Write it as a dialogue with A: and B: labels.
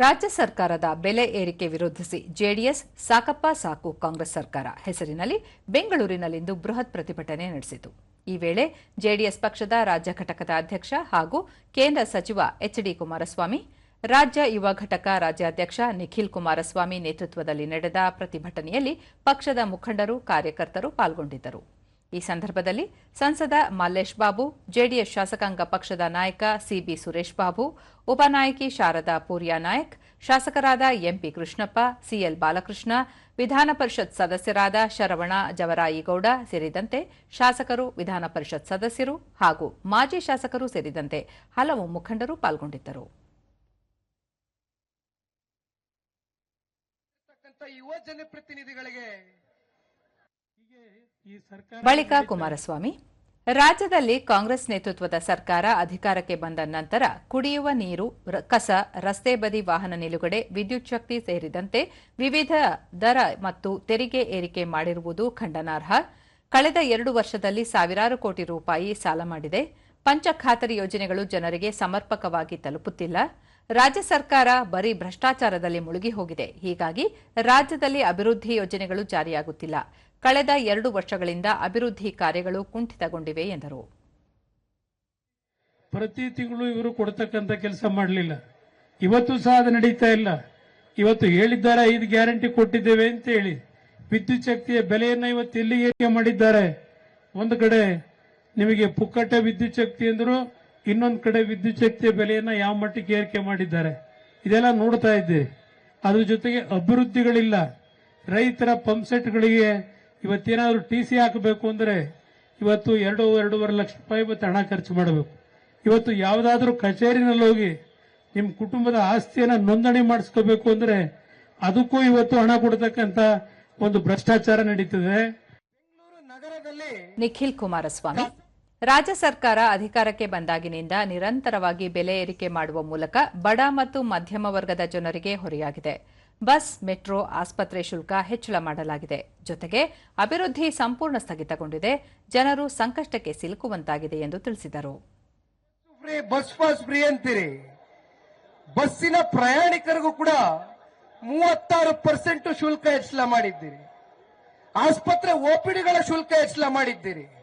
A: ರಾಜ್ಯ ಸರ್ಕಾರದ ಬೆಲೆ ಏರಿಕೆ ವಿರೋಧಿಸಿ ಜೆಡಿಎಸ್, ಸಾಕಪ್ಪ ಸಾಕು ಕಾಂಗ್ರೆಸ್ ಸರ್ಕಾರ ಹೆಸರಿನಲ್ಲಿ ಬೆಂಗಳೂರಿನಲ್ಲಿಂದು ಬೃಹತ್ ಪ್ರತಿಭಟನೆ ನಡೆಸಿತು. ಈ ವೇಳೆ ಜೆಡಿಎಸ್ ಪಕ್ಷದ ರಾಜ್ಯ ಘಟಕದ ಅಧ್ಯಕ್ಷ ಹಾಗೂ ಕೇಂದ್ರ ಸಚಿವ ಎಚ್ಡಿ ಕುಮಾರಸ್ವಾಮಿ, ರಾಜ್ಯ ಯುವ ಘಟಕ ರಾಜ್ಯಾಧ್ಯಕ್ಷ ನಿಖಿಲ್ ಕುಮಾರಸ್ವಾಮಿ ನೇತೃತ್ವದಲ್ಲಿ ನಡೆದ ಪ್ರತಿಭಟನೆಯಲ್ಲಿ ಪಕ್ಷದ ಮುಖಂಡರು, ಕಾರ್ಯಕರ್ತರು ಪಾಲ್ಗೊಂಡಿದ್ದರು. ಈ ಸಂದರ್ಭದಲ್ಲಿ ಸಂಸದ ಮಲ್ಲೇಶ್ ಬಾಬು, ಜೆಡಿಎಸ್ ಶಾಸಕಾಂಗ ಪಕ್ಷದ ನಾಯಕ ಸಿಬಿ ಸುರೇಶ್ ಬಾಬು, ಉಪನಾಯಕಿ ಶಾರದಾ ಪೂರ್ಯಾ ನಾಯಕ್, ಶಾಸಕರಾದ ಎಂಪಿ ಕೃಷ್ಣಪ್ಪ, ಸಿಎಲ್ ಬಾಲಕೃಷ್ಣ, ವಿಧಾನ ಪರಿಷತ್ ಸದಸ್ಯರಾದ ಶರವಣ ಜವರಾಯಿಗೌಡ ಸೇರಿದಂತೆ ಶಾಸಕರು, ವಿಧಾನ ಪರಿಷತ್ ಸದಸ್ಯರು ಹಾಗೂ ಮಾಜಿ ಶಾಸಕರು ಸೇರಿದಂತೆ ಹಲವು ಮುಖಂಡರು ಪಾಲ್ಗೊಂಡಿದ್ದರು.
B: ಯುವ ಜನಪ್ರತಿನಿಧಿಗಳಿಗೆ
A: ಬಳಿಕ ಕುಮಾರಸ್ವಾಮಿ ರಾಜ್ಯದಲ್ಲಿ ಕಾಂಗ್ರೆಸ್ ನೇತೃತ್ವದ ಸರ್ಕಾರ ಅಧಿಕಾರಕ್ಕೆ ಬಂದ ನಂತರ ಕುಡಿಯುವ ನೀರು ಕಸ ರಸ್ತೆ ಬದಿ ವಾಹನ ನಿಲುಗಡೆ ವಿದ್ಯುತ್ ಶಕ್ತಿ ಸೇರಿದಂತೆ ವಿವಿಧ ದರ ಮತ್ತು ತೆರಿಗೆ ಏರಿಕೆ ಮಾಡಿರುವುದು ಖಂಡನಾರ್ಹ. ಕಳೆದ ಎರಡು ವರ್ಷದಲ್ಲಿ ಸಾವಿರಾರು ಕೋಟಿ ರೂಪಾಯಿ ಸಾಲ ಮಾಡಿದೆ. ಪಂಚ ಖಾತರಿ ಯೋಜನೆಗಳು ಜನರಿಗೆ ಸಮರ್ಪಕವಾಗಿ ತಲುಪುತ್ತಿಲ್ಲ. ರಾಜ್ಯ ಸರ್ಕಾರ ಬರೀ ಭ್ರಷ್ಟಾಚಾರದಲ್ಲಿ ಮುಳುಗಿ ಹೋಗಿದೆ. ಹೀಗಾಗಿ ರಾಜ್ಯದಲ್ಲಿ ಅಭಿವೃದ್ಧಿ ಯೋಜನೆಗಳು ಜಾರಿಯಾಗುತ್ತಿಲ್ಲ. ಕಳೆದ ಎರಡು ವರ್ಷಗಳಿಂದ ಅಭಿವೃದ್ಧಿ ಕಾರ್ಯಗಳು ಕುಂಠಿತಗೊಂಡಿವೆ, ಎಂದರು.
C: ಪ್ರತಿ ತಿಂಗಳು ಇವರು ಕೊಡ್ತಕ್ಕಂಥ ಕೆಲಸ ಮಾಡಲಿಲ್ಲ. ಇವತ್ತು ಸಹ ಅದು ನಡೀತಾ ಇಲ್ಲ. ಇವತ್ತು ಹೇಳಿದ್ದಾರೆ, ಐದು ಗ್ಯಾರಂಟಿ ಕೊಟ್ಟಿದ್ದೇವೆ ಅಂತ ಹೇಳಿ ವಿದ್ಯುತ್ ಶಕ್ತಿಯ ಬೆಲೆಯನ್ನ ಇವತ್ತು ಎಲ್ಲಿ ಏರಿಕೆ ಮಾಡಿದ್ದಾರೆ? ಒಂದು ಕಡೆ ನಿಮಗೆ ಪುಕ್ಕಟ ವಿದ್ಯುತ್ ಶಕ್ತಿ ಅಂದ್ರು ಇನ್ನೊಂದು ಕಡೆ ವಿದ್ಯುತ್ ಶಕ್ತಿಯ ಬೆಲೆಯನ್ನ ಯಾವ ಮಟ್ಟಕ್ಕೆ ಏರಿಕೆ ಮಾಡಿದ್ದಾರೆ ಇದೆಲ್ಲ ನೋಡ್ತಾ ಇದ್ದೇವೆ ಅದ್ರ ಜೊತೆಗೆ ಅಭಿವೃದ್ಧಿಗಳಿಲ್ಲ. ರೈತರ ಪಂಪ್ ಸೆಟ್ಗಳಿಗೆ ಇವತ್ತೇನಾದ್ರೂ ಟಿ ಸಿ ಹಾಕಬೇಕು ಅಂದ್ರೆ ಇವತ್ತು ಎರಡು ಎರಡೂವರೆ ಲಕ್ಷ ರೂಪಾಯಿ ಇವತ್ತು ಹಣ ಖರ್ಚು ಮಾಡಬೇಕು. ಇವತ್ತು ಯಾವುದಾದ್ರೂ ಕಚೇರಿನಲ್ಲಿ ಹೋಗಿ ನಿಮ್ಮ ಕುಟುಂಬದ ಆಸ್ತಿಯನ್ನ ನೋಂದಣಿ ಮಾಡಿಸ್ಕೋಬೇಕು ಅಂದ್ರೆ ಅದಕ್ಕೂ ಇವತ್ತು ಹಣ ಕೊಡ್ತಕ್ಕಂತ ಒಂದು ಭ್ರಷ್ಟಾಚಾರ ನಡೀತದೆ.
B: ಬೆಂಗಳೂರು ನಗರದಲ್ಲಿ
A: ನಿಖಿಲ್ ಕುಮಾರಸ್ವಾಮಿ. ರಾಜ್ಯ ಸರ್ಕಾರ ಅಧಿಕಾರಕ್ಕೆ ಬಂದಾಗಿನಿಂದ ನಿರಂತರವಾಗಿ ಬೆಲೆ ಏರಿಕೆ ಮಾಡುವ ಮೂಲಕ ಬಡ ಮತ್ತು ಮಧ್ಯಮ ವರ್ಗದ ಜನರಿಗೆ ಹೊರೆಯಾಗಿದೆ. ಬಸ್, ಮೆಟ್ರೋ, ಆಸ್ಪತ್ರೆ ಶುಲ್ಕ ಹೆಚ್ಚಳ ಮಾಡಲಾಗಿದೆ. ಜೊತೆಗೆ ಅಭಿವೃದ್ಧಿ ಸಂಪೂರ್ಣ ಸ್ಥಗಿತಗೊಂಡಿದೆ. ಜನರು ಸಂಕಷ್ಟಕ್ಕೆ ಸಿಲುಕುವಂತಾಗಿದೆ ಎಂದು ತಿಳಿಸಿದರು.
B: ಬಸ್ ಫ್ರೀ ಅಂತೀರಿ. ಬಸ್ಸಿನ ಪ್ರಯಾಣಿಕರಿಗೂ ಕೂಡ ಮೂವತ್ತಾರು ಪರ್ಸೆಂಟ್ ಶುಲ್ಕ ಹೆಚ್ಚಳ ಮಾಡಿದ್ದೀರಿ. ಆಸ್ಪತ್ರೆ ಓಪಿಡಿಗಳ ಶುಲ್ಕ ಹೆಚ್ಚಳ ಮಾಡಿದ್ದೀರಿ.